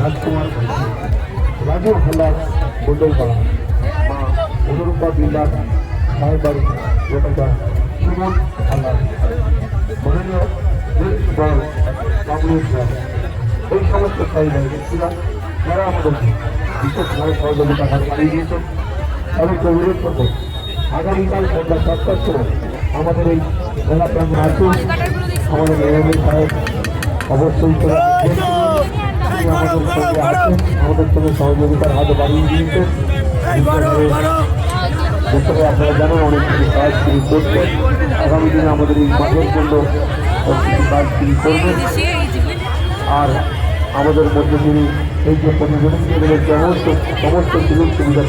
রাজকুমার রাজু হাল্লার মন্ডলপাড়া মা অনুরূপা বিল্লার সাহেব বাড়ি গোটাটা সুমন হাল্লার মাননীয় বল কামরুল বল এই সমস্ত সাহিদার ব্যক্তিরা, যারা আমাদেরকে বিশেষভাবে সহযোগিতা হাত বাড়িয়ে দিয়েছেন। তাদেরকে উল্লেখ করব। আগামীকাল সন্ধ্যা সাতটার সময় আমাদের এই মেলা প্রাঙ্গণ আছে আমাদের মেয়র সাহেব অবশ্যই আমাদের সঙ্গে আছেন আমাদের সঙ্গে সহযোগিতার হাত বাড়িয়ে দিয়েছেন। ভেতরে আপনারা জানেন অনেক কিছু কাজ তিনি করছেন। আগামী দিনে আমাদের এই কিছু কাজ তিনি করবেন। আর আমাদের মধ্যে তিনি এই যে প্রতিযোগিতা সমস্ত সমস্ত সুযোগ সুবিধা